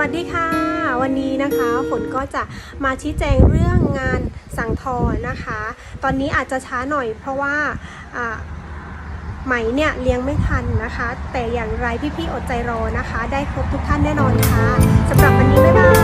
วัสดีค่ะ วันนี้นะคะฝนก็จะมาชี้แจงเรื่องงานสั่งทอนะคะ ตอนนี้อาจจะช้าหน่อยเพราะว่าอ่าไหมเนี่ยเลี้ยงไม่ทันนะคะ แต่อย่างไรพี่ๆอดใจรอนะคะ ได้ครบทุกท่านแน่นอนค่ะสำหรับวันนี้บ๊ายบาย